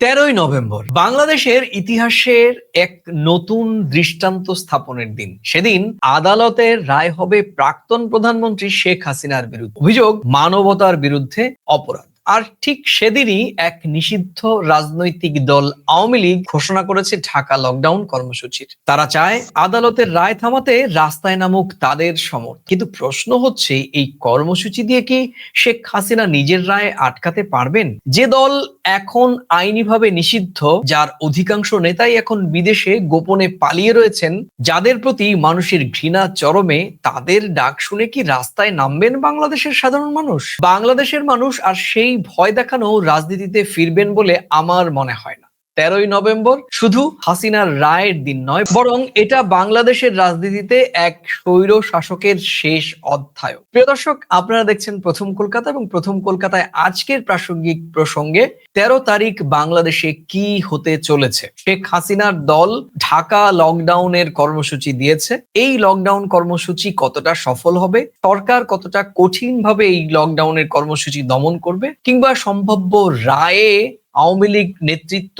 তেরোই নভেম্বর, বাংলাদেশের ইতিহাসের এক নতুন দৃষ্টান্ত স্থাপনের দিন। সেদিন আদালতের রায় হবে প্রাক্তন প্রধানমন্ত্রী শেখ হাসিনার বিরুদ্ধে। অভিযোগ, মানবতার বিরুদ্ধে অপরাধ। আর ঠিক সেদিনই এক নিষিদ্ধ রাজনৈতিক দল আওয়ামী লীগ ঘোষণা করেছে ঢাকা লকডাউন কর্মসূচির। তারা চায় আদালতের রায় থামাতে রাস্তায় নামুক তাদের সমর্থন কিন্তু প্রশ্ন হচ্ছে, এই কর্মসূচি দিয়ে কি শেখ হাসিনা নিজের রায় আটকাতে পারবেন? যে দল এখন আইনিভাবে নিষিদ্ধ, যার অধিকাংশ নেতাই এখন বিদেশে গোপনে পালিয়ে রয়েছেন, যাদের প্রতি মানুষের ঘৃণা চরমে, তাদের ডাক শুনে কি রাস্তায় নামবেন বাংলাদেশের সাধারণ মানুষ? বাংলাদেশের মানুষ আর সেই ভয় দেখানো রাজনীতিতে ফিরবেন বলে আমার মনে হয় না। তেরোই নভেম্বর শুধু হাসিনার রায়ের দিন নয়, বরং এটা বাংলাদেশের রাজনীতিতে এক স্বৈর শাসকের শেষ অধ্যায় প্রিয় দর্শক, আপনারা দেখছেন প্রথম কলকাতা এবং প্রথম কলকাতায় আজকের প্রাসঙ্গিক প্রসঙ্গে তেরো তারিখ বাংলাদেশে কি হতে চলেছে? শেখ হাসিনার দল ঢাকা লকডাউনের কর্মসূচি দিয়েছে। এই লকডাউন কর্মসূচি কতটা সফল হবে? সরকার কতটা কঠিন ভাবে এই লকডাউনের কর্মসূচি দমন করবে? কিংবা সম্ভাব্য রায়ে আওয়ামী লীগ নেতৃত্ব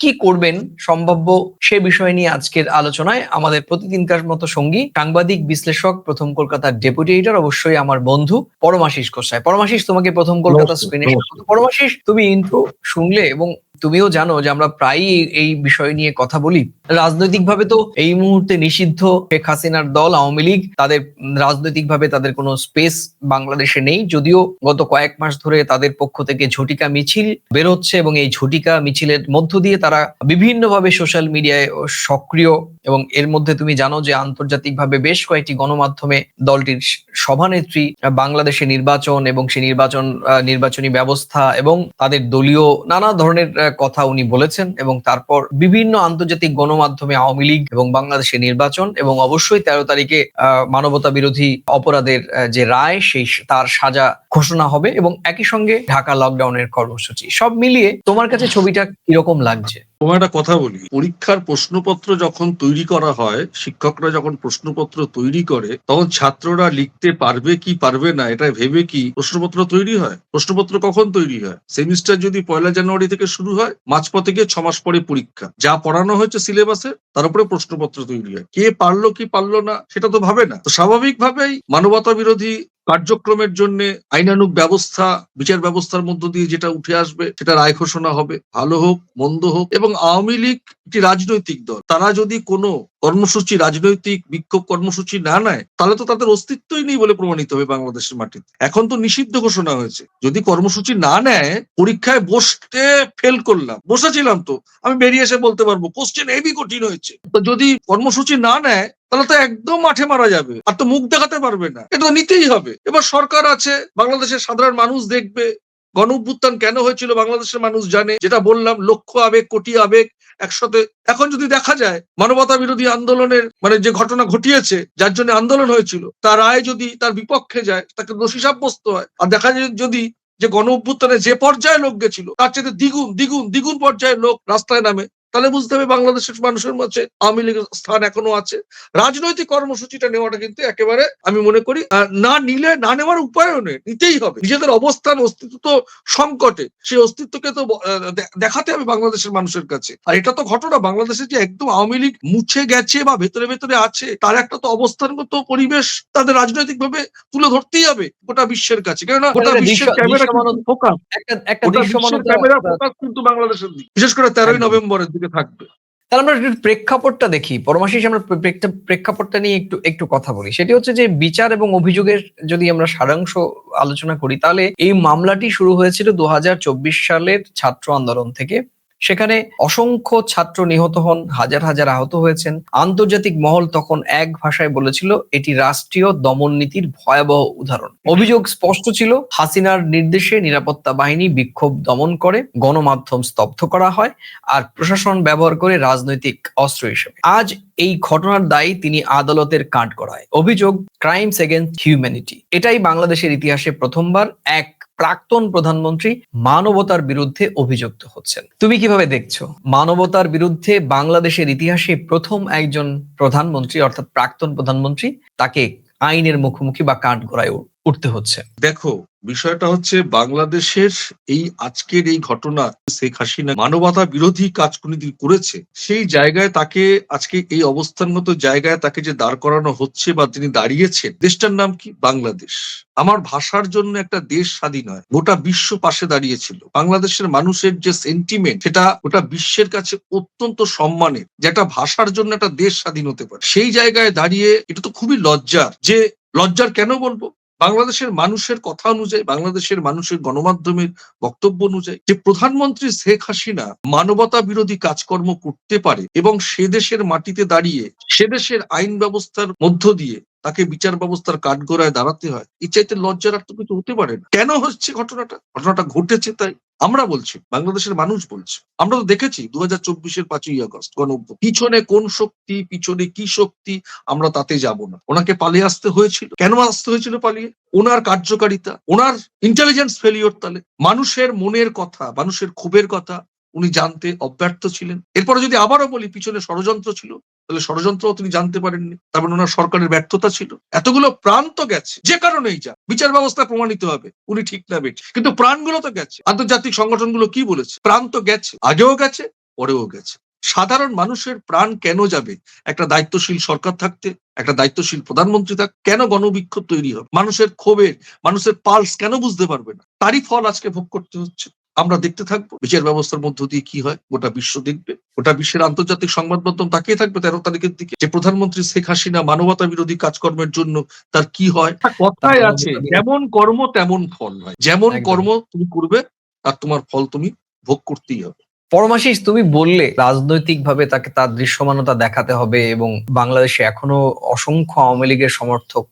কি করবেন সম্ভাব্য সে বিষয় নিয়ে আজকের আলোচনায় আমাদের প্রতিদিনকার মতো সঙ্গী সাংবাদিক বিশ্লেষক প্রথম কলকাতার ডেপুটি এডিটর অবশ্যই আমার বন্ধু পরমাশিস কোষায় পরমাশিস তোমাকে প্রথম কলকাতা স্ক্রিনে পরমাশিস তুমি ইন্ট্রো শুনলে এবং তুমিও জানো যে আমরা প্রায়ই এই- বিষয় নিয়ে কথা বলি। রাজনৈতিকভাবে তো এই মুহূর্তে নিষিদ্ধ শেখ হাসিনার দল আওয়ামী লীগ তাদের রাজনৈতিকভাবে তাদের কোনো স্পেস বাংলাদেশে নেই। যদিও গত কয়েক মাস ধরে তাদের পক্ষ থেকে ঝটিকা মিছিল বেরোচ্ছে এবং এই ঝটিকা মিছিলের মধ্য দিয়ে তারা বিভিন্নভাবে সোশ্যাল মিডিয়ায় সক্রিয় এবং এর মধ্যে তুমি জানো যে আন্তর্জাতিকভাবে বেশ কয়েকটি গণমাধ্যমে দলটির সভানেত্রী বাংলাদেশে নির্বাচন এবং সেই নির্বাচন নির্বাচনী ব্যবস্থা এবং তাদের দলীয় নানা ধরনের কথা উনি বলেছেন এবং তারপর বিভিন্ন আন্তর্জাতিক গণমাধ্যমে আওয়ামী লীগ এবং বাংলাদেশে নির্বাচন এবং অবশ্যই তেরো তারিখে মানবতা বিরোধী অপরাধের যে রায়, সেই তার সাজা ঘোষণা হবে এবং একই সঙ্গে ঢাকা লকডাউনের কর্মসূচি। সব মিলিয়ে তোমার কাছে ছবিটা কীরকম লাগছে? তোমার একটা কথা বলি। পরীক্ষার প্রশ্নপত্র যখন তৈরি করা হয়, শিক্ষকরা যখন প্রশ্নপত্র তৈরি করে, তখন ছাত্ররা লিখতে পারবে কি পারবে না, এটা ভেবে কি প্রশ্নপত্র তৈরি হয়? প্রশ্নপত্র কখন তৈরি হয়? সেমিস্টার যদি পয়লা জানুয়ারি থেকে শুরু হয়, মাঝপথে গিয়ে ছ মাস পরে পরীক্ষা। যা পড়ানো হয়েছে সিলেবাসে, তার উপরে প্রশ্নপত্র তৈরি হয়। কে পারল কি পারল না, সেটা তো ভাবে না। তো স্বাভাবিকভাবেই মানবতা বিরোধী কার্যক্রমের জন্য আইনানুগ ব্যবস্থা, বিচার ব্যবস্থার মধ্য দিয়ে যেটা উঠে আসবে, সেটা রায় ঘোষণা হবে। ভালো হোক, মন্দ হোক এবং আওয়ামী লীগ একটি রাজনৈতিক দল। তারা যদি কোনো কর্মসূচি, রাজনৈতিক বিক্ষোভ কর্মসূচি না নেয়, তাহলে তো তাদের অস্তিত্বই নেই বলে প্রমাণিত হবে বাংলাদেশের মাটিতে। এখন তো নিষিদ্ধ ঘোষণা হয়েছে। যদি কর্মসূচি না নেয়, পরীক্ষায় বসতে ফেল করলাম, বসেছিলাম তো, আমি বেরিয়ে এসে বলতে পারব কোশ্চেন হেভি কঠিন হয়েছে। তো যদি কর্মসূচি না নেয় তাহলে তো একদম মাঠে মারা যাবে। আর তো মুখ দেখাতে পারবে না। এটা তো নিতেই হবে। এবার সরকার আছে, বাংলাদেশের সাধারণ মানুষ দেখবে। গণ অভ্যুত্থান কেন হয়েছিল বাংলাদেশের মানুষ জানে। যেটা বললাম লক্ষ আবেগ, কোটি আবেগ একসাথে। এখন যদি দেখা যায়, মানবতা বিরোধী আন্দোলনের মানে যে ঘটনা ঘটিয়েছে, যার জন্য আন্দোলন হয়েছিল, তার রায় যদি তার বিপক্ষে যায়, তাকে দোষী সাব্যস্ত হয়। আর দেখা যায় যদি যে গণ অভ্যুত্থানে যে পর্যায়ে লোক গেছিল, তার চেয়ে দ্বিগুণ দ্বিগুণ দ্বিগুণ পর্যায়ে লোক রাস্তায় নামে। তাহলে বুঝতে হবে বাংলাদেশের মানুষের মধ্যে আওয়ামী লীগের স্থান এখনও আছে। রাজনৈতিক কর্মসূচিটা নেওয়াটা কিন্তু একেবারে আমি মনে করি না নিলে না নেওয়ার উপায়ও নেই নিতেই হবে। নিজেদের অবস্থান অস্তিত্ব তো সংকটে সেই অস্তিত্বকে তো দেখাতে হবে বাংলাদেশের মানুষের কাছে। আর এটা তো ঘটনা বাংলাদেশে যে একদম আওয়ামী লীগ মুছে গেছে বা ভেতরে ভেতরে আছে তার একটা তো অবস্থানগত পরিবেশ তাদের রাজনৈতিক ভাবে তুলে ধরতেই হবে গোটা বিশ্বের কাছে। কেননা গোটা বিশ্বের ক্যামেরা ফোকাস। একটা ক্যামেরা ফোকাস। কিন্তু বাংলাদেশের বিশেষ করে তেরোই নভেম্বরের দিকে থাকবে। তাহলে আমরা একটু প্রেক্ষাপটটা দেখি। পরমাশিস আমরা প্রেক্ষা- প্রেক্ষাপটটা নিয়ে একটু একটু কথা বলি। সেটি হচ্ছে যে বিচার এবং অভিযোগের যদি আমরা সারাংশ আলোচনা করি, তাহলে এই মামলাটি শুরু হয়েছিল দু হাজার চব্বিশ সালের ছাত্র আন্দোলন থেকে। সেখানে অসংখ্য ছাত্র নিহত হন, হাজার হাজার আহত হয়েছেন। আন্তর্জাতিক মহল তখন এক ভাষায় বলেছিল, এটি রাষ্ট্রীয় দমন নীতির ভয়াবহ উদাহরণ। অভিযোগ স্পষ্ট ছিল, হাসিনার নির্দেশে নিরাপত্তা বাহিনী বিক্ষোভ দমন করে, গণমাধ্যম স্তব্ধ করা হয় আর প্রশাসন ব্যবহার করে রাজনৈতিক অস্ত্র হিসেবে। আজ এই ঘটনার দায়ী তিনি আদালতের কাঠ করায় অভিযোগ, ক্রাইমস এগেনস্ট হিউম্যানিটি। এটাই বাংলাদেশের ইতিহাসে প্রথমবার এক প্রাক্তন প্রধানমন্ত্রী মানবতার বিরুদ্ধে অভিযুক্ত হচ্ছেন। তুমি কীভাবে দেখছ? মানবতার বিরুদ্ধে বাংলাদেশের ইতিহাসে প্রথম একজন প্রধানমন্ত্রী, অর্থাৎ প্রাক্তন প্রধানমন্ত্রী, তাকে আইনের মুখোমুখি বা কাঠ গড়ায় উঠতে হচ্ছে। দেখো, বিষয়টা হচ্ছে বাংলাদেশের এই আজকের এই ঘটনা শেখ হাসিনা মানবতা বিরোধী কাজ করেছে, সেই জায়গায় তাকে আজকে এই অবস্থানগত জায়গায় তাকে যে দাঁড় করানো হচ্ছে বা তিনি দাঁড়িয়েছেন, দেশটার নাম কি? বাংলাদেশ। আমার ভাষার জন্য একটা দেশ স্বাধীন হয়, গোটা বিশ্ব পাশে দাঁড়িয়েছিল। বাংলাদেশের মানুষের যে সেন্টিমেন্ট সেটা গোটা বিশ্বের কাছে অত্যন্ত সম্মানের, যে একটা ভাষার জন্য একটা দেশ স্বাধীন হতে পারে। সেই জায়গায় দাঁড়িয়ে এটা তো খুবই লজ্জার, যে লজ্জার কেন বলব? বাংলাদেশের মানুষের কথা অনুযায়ী, বাংলাদেশের মানুষের গণমাধ্যমের বক্তব্য অনুযায়ী যে প্রধানমন্ত্রী শেখ হাসিনা মানবতা বিরোধী কাজকর্ম করতে পারে এবং সে দেশের মাটিতে দাঁড়িয়ে, সে দেশের আইন ব্যবস্থার মধ্য দিয়ে তাকে বিচার ব্যবস্থার কাঠগড়ায় দাঁড়াতে হয়। এই চাইতে লজ্জার আর তো কিছু হতে পারে না। কেন হচ্ছে ঘটনাটা? ঘটনাটা ঘটেছে তাই আমরা বলছি, বাংলাদেশের মানুষ বলছে। আমরা তো দেখেছি দু হাজার চব্বিশের পাঁচই আগস্ট, গণ পিছনে কোন শক্তি, পিছনে কি শক্তি, আমরা তাতে যাব না। ওনাকে পালিয়ে আসতে হয়েছিল। কেন আসতে হয়েছিল পালিয়ে? ওনার কার্যকারিতা, ওনার ইন্টেলিজেন্স ফেলিওর তালে। মানুষের মনের কথা, মানুষের ক্ষোভের কথা উনি জানতে অব্যর্থ ছিলেন। এরপরে যদি আবারও বলি, পিছনে ষড়যন্ত্র ছিল তাহলে ষড়যন্ত্র তিনি জানতে পারেননি। তারপরে ওনার সরকারের ব্যর্থতা ছিল। এতগুলো প্রাণ তো গেছে। যে কারণেই যা। বিচার ব্যবস্থা প্রমাণিত হবে। উনি ঠিক না বেঠ কিন্তু প্রাণগুলো তো গেছে। আন্তর্জাতিক সংগঠনগুলো কি বলেছে? প্রাণ তো গেছে। আগেও গেছে, পরেও গেছে। সাধারণ মানুষের প্রাণ কেন যাবে? একটা দায়িত্বশীল সরকার থাকতে, একটা দায়িত্বশীল প্রধানমন্ত্রী থাক, কেন গণবিক্ষোভ তৈরি হবে? মানুষের ক্ষোভের, মানুষের পালস কেন বুঝতে পারবে না? তারই ফল আজকে ভোগ করতে হচ্ছে। আমরা দেখতে থাকব। বিচার ব্যবস্থার মধ্য দিয়ে কি হয় গোটা বিশ্ব দেখবে। গোটা বিশ্বের আন্তর্জাতিক সংবাদ মাধ্যম তাকিয়ে থাকবে তেরো তারিখের দিকে যে প্রধানমন্ত্রী শেখ হাসিনা মানবতা বিরোধী কাজকর্মের জন্য তার কি হয় কথায় আছে যেমন কর্ম তেমন ফল হয় যেমন কর্ম তুমি করবে তার তোমার ফল তুমি ভোগ করতেই হবে। পরমাশিস তুমি বললে রাজনৈতিকভাবে তাকে তার দৃশ্যমানতা দেখাতে হবে এবং বাংলাদেশে এখনও অসংখ্য আওয়ামী লীগের সমর্থক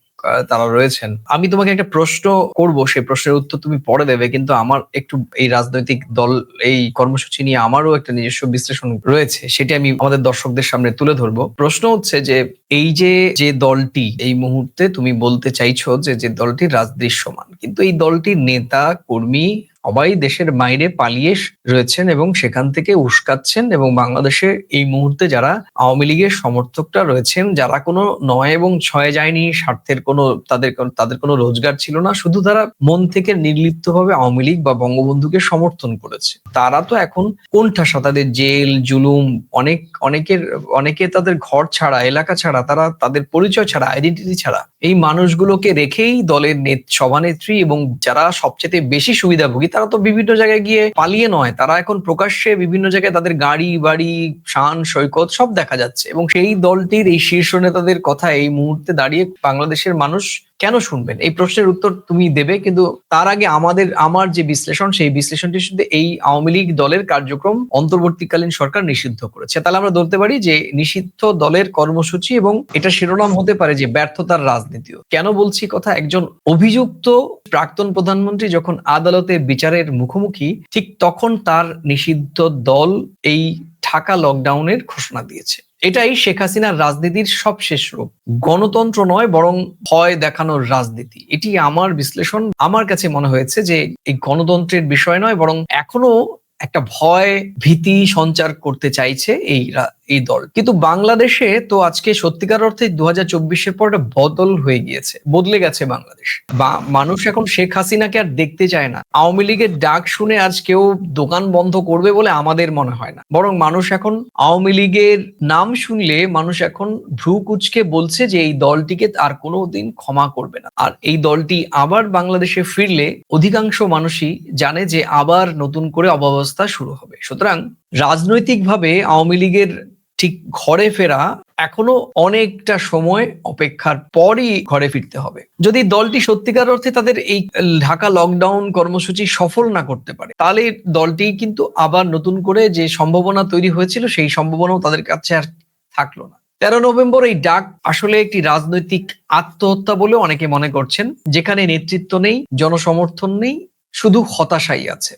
তারা রয়েছেন। আমি তোমাকে একটা প্রশ্ন করব, সেই প্রশ্নের উত্তর তুমি পরে দেবে, কিন্তু আমার একটু এই রাজনৈতিক দল, এই কর্মসূচি নিয়ে আমারও একটা নিজস্ব বিশ্লেষণ রয়েছে, সেটি আমি আমাদের দর্শকদের সামনে তুলে ধরবো। প্রশ্ন হচ্ছে যে, এই যে যে দলটি, এই মুহূর্তে তুমি বলতে চাইছো যে যে দলটি রাজদৃশ্যমান, কিন্তু এই দলটির নেতা, কর্মী সবাই দেশের বাইরে পালিয়ে রয়েছেন এবং সেখান থেকে উস্কাচ্ছেন এবং বাংলাদেশে এই মুহূর্তে যারা আওয়ামী লীগের সমর্থকরা রয়েছেন, যারা কোনো নয় এবং ছয় যায়নি, স্বার্থের কোনো তাদের তাদের কোনো রোজগার ছিল না, শুধু তারা মন থেকে নির্লিপ্তভাবে আওয়ামী লীগ বা বঙ্গবন্ধুকে সমর্থন করেছে। তারা তো এখন কোণঠাসা তাদের জেল, জুলুম, অনেক, অনেকের, অনেকে তাদের ঘর ছাড়া, এলাকা ছাড়া, তারা তাদের পরিচয় ছাড়া আইডেন্টিটি ছাড়া, এই মানুষগুলোকে রেখেই দলের নেত- সভানেত্রী এবং যারা সবচেয়ে বেশি সুবিধাভোগী তারা তো বিভিন্ন জায়গায় গিয়ে পালিয়ে নয়। তারা এখন প্রকাশ্যে বিভিন্ন জায়গায় তাদের গাড়ি, বাড়ি, শান, সৈকত সব দেখা যাচ্ছে। এবং সেই দলটির এই শীর্ষ নেতাদের কথা এই মুহূর্তে দাঁড়িয়ে বাংলাদেশের মানুষ কেন শুনবেন? এই প্রশ্নের উত্তর তুমি দেবে, কিন্তু তার আগে আমাদের, আমার যে বিশ্লেষণ, সেই বিশ্লেষণটি শুধু এই আওয়ামী লীগ দলের কার্যক্রম অন্তর্বর্তীকালীন সরকার নিষিদ্ধ করেছে। তাহলে আমরা ধরতে পারি যে নিষিদ্ধ দলের কর্মসূচি এবং এটা শিরোনাম হতে পারে যে ব্যর্থতার রাজনীতিও কেন বলছি কথা? একজন অভিযুক্ত প্রাক্তন প্রধানমন্ত্রী যখন আদালতে বিচারের মুখোমুখি, ঠিক তখন তার নিষিদ্ধ দল এই ঢাকা লকডাউনের ঘোষণা দিয়েছে। এটাই শেখ হাসিনার রাজনীতির সবশেষ রূপ। গণতন্ত্র নয়, বরং ভয় দেখানোর রাজনীতি। এটি আমার বিশ্লেষণ। আমার কাছে মনে হয়েছে যে এই গণতন্ত্রের বিষয় নয়, বরং এখনও একটা ভয়, ভীতি সঞ্চার করতে চাইছে এই এই দল। কিন্তু বাংলাদেশে তো আজকে সত্যিকার অর্থে দু হাজার চব্বিশের পর একটা বদল হয়ে গিয়েছে, বদলে গেছে বাংলাদেশ। বা মানুষ এখন শেখ হাসিনাকে আর দেখতে চায় না। আওয়ামী লীগের ডাক শুনে আজ কেউ দোকান বন্ধ করবে বলে আমাদের মনে হয় না। বরং মানুষ এখন আওয়ামী লীগের নাম শুনলে মানুষ এখন ভ্রু কুচকে বলছে যে এই দলটিকে আর কোনো দিন ক্ষমা করবে না। আর এই দলটি আবার বাংলাদেশে ফিরলে অধিকাংশ মানুষই জানে যে আবার নতুন করে অব্যবস্থা শুরু হবে। সুতরাং রাজনৈতিকভাবে আওয়ামী লীগের ঠিক ঘরে ফেরা এখনও অনেকটা সময় অপেক্ষার পরই ঘরে ফিরতে হবে। যদি দলটি সত্যিকার অর্থে তাদের এই ঢাকা লকডাউন কর্মসূচি সফল না করতে পারে, তাহলে দলটি কিন্তু আবার নতুন করে যে সম্ভাবনা তৈরি হয়েছিল, সেই সম্ভাবনাও তাদের কাছে আর থাকল না। তেরো নভেম্বর এই ডাক আসলে একটি রাজনৈতিক আত্মহত্যা বলে অনেকে মনে করছেন, যেখানে নেতৃত্ব নেই, জনসমর্থন নেই, শুধু হতাশাই আছে।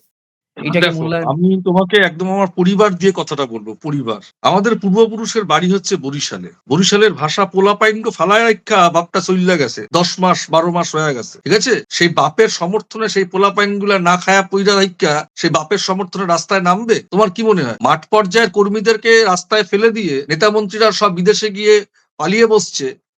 এটাকে মূল্যায়ন- আমি তোমাকে একদম আমার পরিবার দিয়ে কথাটা বলব পরিবার। আমাদের পূর্বপুরুষের বাড়ি হচ্ছে বরিশালে। বরিশালের ভাষা পোলা পাইনকে ফালায় রাখা বাপটা চল্লা গেছে। দশ মাস বারো মাস হয়ে গেছে ঠিক আছে? সেই বাপের সমর্থনে সেই পোলা পাইনগুলা না খায়া পইরা রাখা সেই বাপের সমর্থনে রাস্তায় নামবে? তোমার কি মনে হয়? মাঠ পর্যায়ের কর্মীদেরকে রাস্তায় ফেলে দিয়ে নেতা মন্ত্রীরা সব বিদেশে গিয়ে পালিয়ে বসছে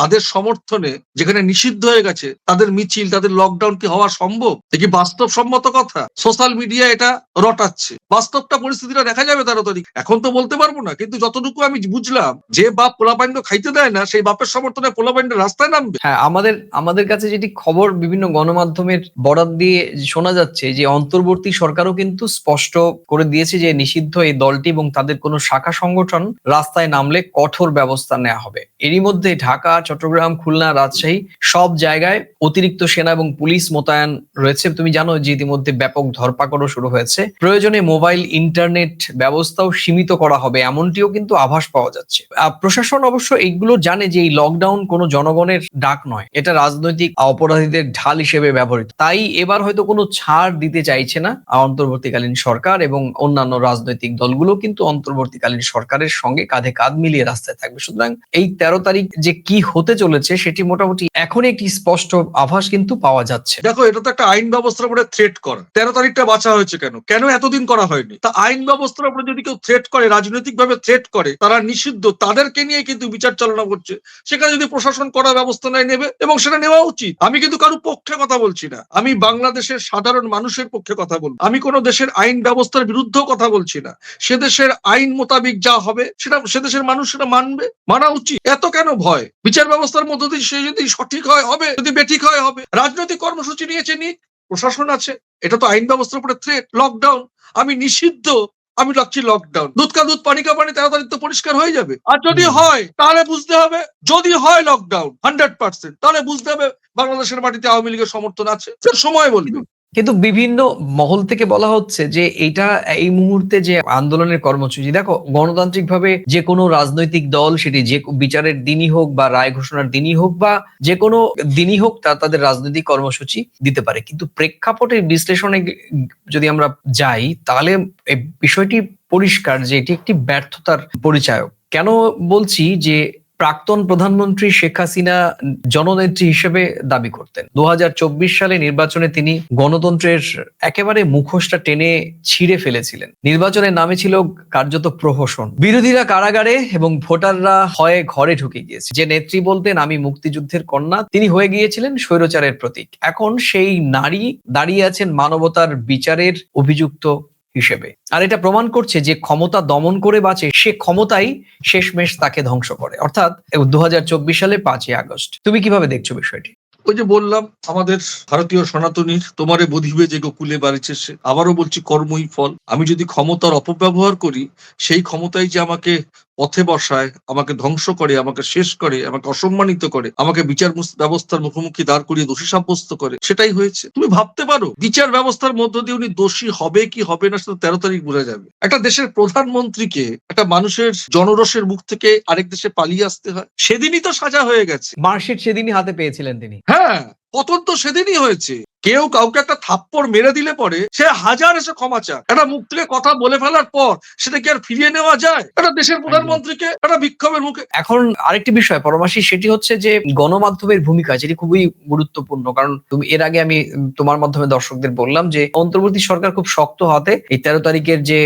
তাদের সমর্থনে যেখানে নিষিদ্ধ হয়ে গেছে, তাদের মিছিল, তাদের লকডাউন কি হওয়া সম্ভব? এ কি বাস্তবসম্মত কথা? সোশ্যাল মিডিয়া এটা রটাচ্ছে। বাস্তবটা পরিস্থিতিটা দেখা যাবে তেরো তারিখ। এখন তো বলতে পারব না, কিন্তু যতটুকু আমি বুঝলাম, যে বাপ পোলাপাইন্ড খাইতে দেয় না, সেই বাপের সমর্থনে পোলাপাইন্ড রাস্তায় নামবে। হ্যাঁ আমাদের আমাদের কাছে যেটি খবর বিভিন্ন গণমাধ্যমের বরাদ দিয়ে শোনা যাচ্ছে, যে অন্তর্বর্তী সরকারও কিন্তু স্পষ্ট করে দিয়েছে যে নিষিদ্ধ এই দলটি এবং তাদের কোনো শাখা সংগঠন রাস্তায় নামলে কঠোর ব্যবস্থা নেওয়া হবে। এরই মধ্যে ঢাকা চট্টগ্রাম, খুলনা, রাজশাহী সব জায়গায় অতিরিক্ত সেনা এবং পুলিশ মোতায়েন রয়েছে। তুমি জানো যে ইতিমধ্যে ব্যাপক ধরপাকড়ও শুরু হয়েছে। প্রয়োজনে মোবাইল, ইন্টারনেট ব্যবস্থাও সীমিত করা হবে, এমনটিও কিন্তু আভাস পাওয়া যাচ্ছে। প্রশাসন অবশ্য এইগুলো জানে যে এই লকডাউন কোনো জনগণের ডাক নয়। এটা রাজনৈতিক অপরাধীদের ঢাল হিসেবে ব্যবহৃত। তাই এবার হয়তো কোনো ছাড় দিতে চাইছে না অন্তর্বর্তীকালীন সরকার এবং অন্যান্য রাজনৈতিক দলগুলো কিন্তু অন্তর্বর্তীকালীন সরকারের সঙ্গে কাঁধে কাঁধ মিলিয়ে রাস্তায় থাকবে। সুতরাং এই তেরো তারিখ যে কি হতে চলেছে, সেটি মোটামুটি এখন একটি স্পষ্ট আভাস কিন্তু পাওয়া যাচ্ছে। দেখো, এটা তো একটা আইন ব্যবস্থার উপরে থ্রেট করা। তেরো তারিখটা বাঁচা হয়েছে কেন? কেন এতদিন করা হয়নি? তা আইন ব্যবস্থার উপরে যদি কেউ থ্রেট করে রাজনৈতিক ভাবে থ্রেট করে, তারা নিষিদ্ধ, তাদেরকে নিয়ে কিন্তু বিচার চালনা করছে। সেখানে যদি প্রশাসন করা ব্যবস্থা নেয়, নেবে এবং সেটা নেওয়া উচিত। আমি কিন্তু কারও পক্ষে কথা বলছি না। আমি বাংলাদেশের সাধারণ মানুষের পক্ষে কথা বলব। আমি কোনো দেশের আইন ব্যবস্থার বিরুদ্ধেও কথা বলছি না। সে দেশের আইন মোতাবিক যা হবে, সেটা, সে দেশের মানুষ সেটা মানবে? মানা উচিত। এত কেন ভয়? বিচার ব্যবস্থার মধ্য দিয়ে সে যদি সঠিক হয় হবে যদি বেঠিক হয় হবে। রাজনৈতিক কর্মসূচি নিয়েছে নিক প্রশাসন আছে। এটা তো আইন ব্যবস্থার উপরে থ্রেট লকডাউন আমি নিষিদ্ধ আমি রাখছি লকডাউন দুধ কা দুধ পানি কা পানি তাড়াতাড়ি তো পরিষ্কার হয়ে যাবে। আর যদি হয় তাহলে বুঝতে হবে যদি হয় লকডাউন হান্ড্রেড পার্সেন্ট তাহলে বুঝতে হবে বাংলাদেশের মাটিতে আওয়ামী লীগের সমর্থন আছে। সময় বলবে। কিন্তু বিভিন্ন মহল থেকে বলা হচ্ছে যে এটা এই মুহূর্তে যে আন্দোলনের কর্মসূচি, দেখো গণতান্ত্রিকভাবে যে কোনো রাজনৈতিক দল সেটি যে বিচারের দিনই হোক বা রায় ঘোষণার দিনই হোক বা যে কোনো দিনই হোক তা তাদের রাজনৈতিক কর্মসূচি দিতে পারে। কিন্তু প্রেক্ষাপটের বিশ্লেষণে যদি আমরা যাই, তাহলে বিষয়টি পরিষ্কার যে এটি একটি ব্যর্থতার পরিচায়ক। কেন বলছি যে প্রাক্তন প্রধানমন্ত্রী শেখ হাসিনা জননেত্রী হিসেবে দাবি করতেন। দুহাজার চব্বিশ সালে নির্বাচনে তিনি গণতন্ত্রের একেবারে মুখোশটা টেনে ছিঁড়ে ফেলেছিলেন। নির্বাচনের নামে ছিল কার্যত প্রহসন। বিরোধীরা কারাগারে এবং ভোটাররা হয় ঘরে ঢুকে গিয়েছে। যে নেত্রী বলতেন, আমি মুক্তিযুদ্ধের কন্যা তিনি হয়ে গিয়েছিলেন স্বৈরচারের প্রতীক। এখন সেই নারী দাঁড়িয়ে আছেন মানবতার বিচারের অভিযুক্ত হিসেবে। আর এটা প্রমাণ করছে যে ক্ষমতা দমন করে বাঁচে, সে ক্ষমতাই শেষমেশ তাকে ধ্বংস করে। অর্থাৎ দু হাজার চব্বিশ সালে পাঁচই আগস্ট। তুমি কীভাবে দেখছ বিষয়টি? ওই যে বললাম, আমাদের ভারতীয় সনাতনীর, তোমারে বধিবে যে গোকুলে বাড়িছে সে। আবারও বলছি, কর্মই ফল। আমি যদি ক্ষমতার অপব্যবহার করি, সেই ক্ষমতাই যে আমাকে পথে বসায় আমাকে ধ্বংস করে আমাকে শেষ করে আমাকে অসম্মানিত করে আমাকে বিচার ব্যবস্থার মুখোমুখি দাঁড় করিয়ে দোষী সাব্যস্ত করে। সেটাই হয়েছে। তুমি ভাবতে পারো বিচার ব্যবস্থার মধ্য দিয়ে উনি দোষী হবে কি হবে না সেটা তেরো তারিখ বোঝা যাবে। একটা দেশের প্রধানমন্ত্রীকে একটা মানুষের জনরসের মুখ থেকে আরেক দেশে পালিয়ে আসতে হয়। সেদিনই তো সাজা হয়ে গেছে। মার্কশিট সেদিনই হাতে পেয়েছিলেন তিনি। হ্যাঁ পতন তো সেদিনই হয়েছে। কেউ কাউকে একটা থাপ্পড় মেরে দিলে পরে সে হাজার এসে ক্ষমা চায়। একটা মুখ থেকে কথা বলে ফেলার পর সেটা কি আর ফিরিয়ে নেওয়া যায়? একটা দেশের প্রধানমন্ত্রীকে একটা বিক্ষোভের মুখে এখন আরেকটি বিষয় পরমাসি সেটি হচ্ছে যে গণমাধ্যমের ভূমিকা, যেটি খুবই গুরুত্বপূর্ণ, কারণ তুমি এর আগে আমি তোমার মাধ্যমে দর্শকদের বললাম যে অন্তর্বর্তী সরকার খুব শক্ত হাতে এই তেরো তারিখের যে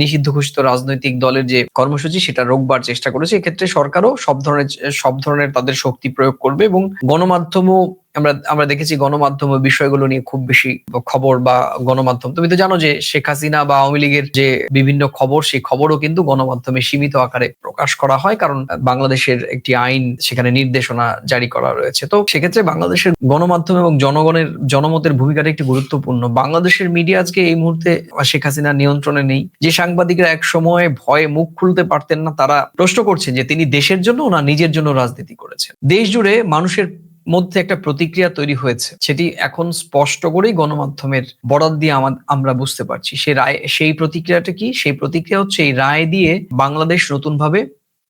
নিষিদ্ধ ঘোষিত রাজনৈতিক দলের যে কর্মসূচি, সেটা রোববার চেষ্টা করেছে। এক্ষেত্রে সরকারও সব ধরনের সব ধরনের তাদের শক্তি প্রয়োগ করবে এবং গণমাধ্যমও আমরা আমরা দেখেছি গণমাধ্যম বিষয়গুলো নিয়ে খুব বেশি খবর বা গণমাধ্যম। তুমি তো জানো যে শেখ হাসিনা বা আওয়ামী লীগের যে বিভিন্ন খবর, সেই খবরও কিন্তু গণমাধ্যমে সীমিত আকারে প্রকাশ করা হয়। কারণ বাংলাদেশের একটি আইন, সেখানে নির্দেশনা জারি করা রয়েছে। তো সেক্ষেত্রে বাংলাদেশের গণমাধ্যম এবং জনগণের, জনমতের ভূমিকাটা একটি গুরুত্বপূর্ণ। বাংলাদেশের মিডিয়া আজকে এই মুহূর্তে শেখ হাসিনা নিয়ন্ত্রণে নেই। যে সাংবাদিকরা এক সময় ভয়ে মুখ খুলতে পারতেন না, তারা প্রশ্ন করছেন যে তিনি দেশের জন্য না নিজের জন্য রাজনীতি করেছেন। দেশ জুড়ে মানুষের মধ্যে একটা প্রতিক্রিয়া তৈরি হয়েছে। সেটি এখন স্পষ্ট করেই গণমাধ্যমের বরাদ দিয়ে আমা- আমরা বুঝতে পারছি। সেই রায়, সেই প্রতিক্রিয়াটা কি? সেই প্রতিক্রিয়া হচ্ছে এই রায় দিয়ে বাংলাদেশ নতুনভাবে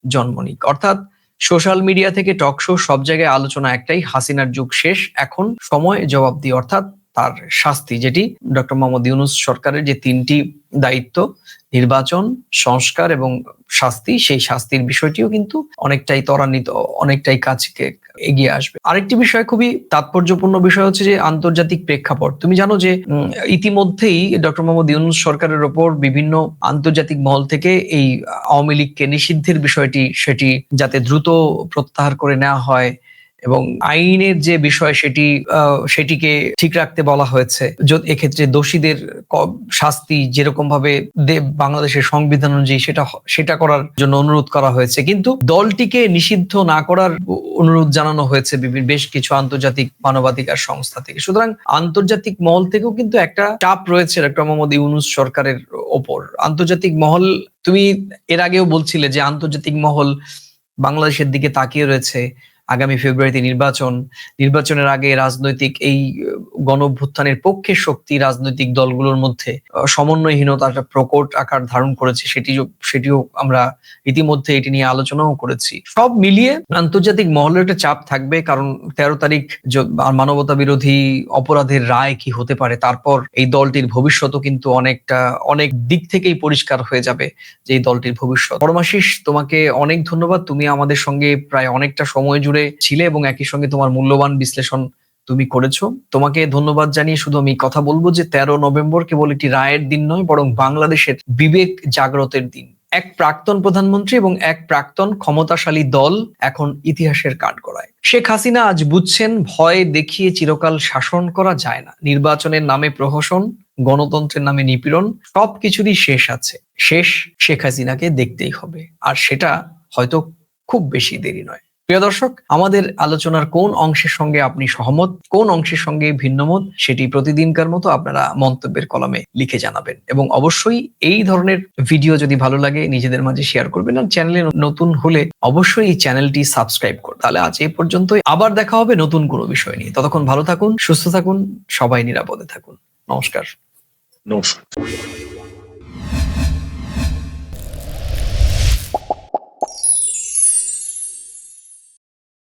জন্ম নিক। অর্থাৎ সোশ্যাল মিডিয়া থেকে টক শো সব জায়গায় আলোচনা একটাই, হাসিনার যুগ শেষ, এখন সময় জবাব দিয়ে অর্থাৎ তার শাস্তি, যেটি ডক্টর মোহাম্মদ ইউনুস সরকারের যে তিনটি দায়িত্ব, নির্বাচন, সংস্কার এবং শাস্তি, সেই শাস্তির বিষয়টিও কিন্তু অনেকটাই ত্বরান্বিত, অনেকটাই কাছকে এগিয়ে আসবে। আরেকটি বিষয় খুবই তাৎপর্যপূর্ণ বিষয় হচ্ছে যে আন্তর্জাতিক প্রেক্ষাপট। তুমি জানো যে ইতিমধ্যেই ডক্টর মোহাম্মদ ইউনুস সরকারের ওপর বিভিন্ন আন্তর্জাতিক মহল থেকে এই আওয়ামী লীগকে নিষিদ্ধের বিষয়টি, সেটি যাতে দ্রুত প্রত্যাহার করে নেওয়া হয় এবং আইনের যে বিষয় সেটি সেটিকে ঠিক রাখতে বলা হয়েছে। এক্ষেত্রে দোষীদের শাস্তি যেরকম ভাবে বাংলাদেশের সংবিধান অনুযায়ী সেটা সেটা করার জন্য অনুরোধ করা হয়েছে। কিন্তু দলটিকে নিষিদ্ধ না করার অনুরোধ জানানো হয়েছে বিভিন্ন বেশ কিছু আন্তর্জাতিক মানবাধিকার সংস্থা থেকে। সুতরাং আন্তর্জাতিক মহল থেকেও কিন্তু একটা চাপ রয়েছে ডক্টর মোহাম্মদ ইউনুস সরকারের ওপর। আন্তর্জাতিক মহল, তুমি এর আগেও বলছিলে যে আন্তর্জাতিক মহল বাংলাদেশের দিকে তাকিয়ে রয়েছে। আগামী ফেব্রুয়ারিতে নির্বাচন। নির্বাচনের আগে রাজনৈতিক এই গণ পক্ষে শক্তি রাজনৈতিক দলগুলোর মধ্যে সমন্বয়হীনতা প্রকট আকার ধারণ করেছে, সেটি সেটিও আমরা ইতিমধ্যে এটি নিয়ে আলোচনাও করেছি। সব মিলিয়ে আন্তর্জাতিক মহলের একটা চাপ থাকবে, কারণ তেরো তারিখ মানবতা বিরোধী অপরাধের রায় কি হতে পারে, তারপর এই দলটির ভবিষ্যৎও কিন্তু অনেকটা, অনেক দিক থেকেই পরিষ্কার হয়ে যাবে যে এই দলটির ভবিষ্যৎ। পরমাশিস, তোমাকে অনেক ধন্যবাদ। তুমি আমাদের সঙ্গে প্রায় অনেকটা সময় জুড়ে ছিলে এবং একই সঙ্গে তোমার মূল্যবান বিশ্লেষণ তুমি করেছ। তোমাকে ধন্যবাদ জানিয়ে শুধু আমি কথা বলব যে তেরো নভেম্বর কেবল একটি রায়ের দিন নয়, বরং বাংলাদেশের বিবেক জাগ্রতের দিন। এক প্রাক্তন প্রধানমন্ত্রী এবং এক প্রাক্তন ক্ষমতাশালী দল এখন ইতিহাসের কাঠ গড়ায় শেখ হাসিনা আজ বুঝছেন, ভয় দেখিয়ে চিরকাল শাসন করা যায় না। নির্বাচনের নামে প্রহসন, গণতন্ত্রের নামে নিপীড়ন সবকিছুরই শেষ আছে। শেষ শেখ হাসিনাকে দেখতেই হবে। আর সেটা হয়তো খুব বেশি দেরি নয়। প্রিয় দর্শক, আমাদের আলোচনার কোন অংশের সঙ্গে আপনি সহমত, কোন অংশের সঙ্গে ভিন্নমত, সেটি প্রতিদিনকার মতো আপনারা মন্তব্যের কলমে লিখে জানাবেন। এবং অবশ্যই এই ধরনের ভিডিও যদি ভালো লাগে, নিজেদের মাঝে শেয়ার করবেন আর চ্যানেলে নতুন হলে অবশ্যই এই চ্যানেলটি সাবস্ক্রাইব করুন। তাহলে আজ এই পর্যন্তই। আবার দেখা হবে নতুন কোনো বিষয় নিয়ে। ততক্ষণ ভালো থাকুন, সুস্থ থাকুন, সবাই নিরাপদে থাকুন। নমস্কার। নমস্কার।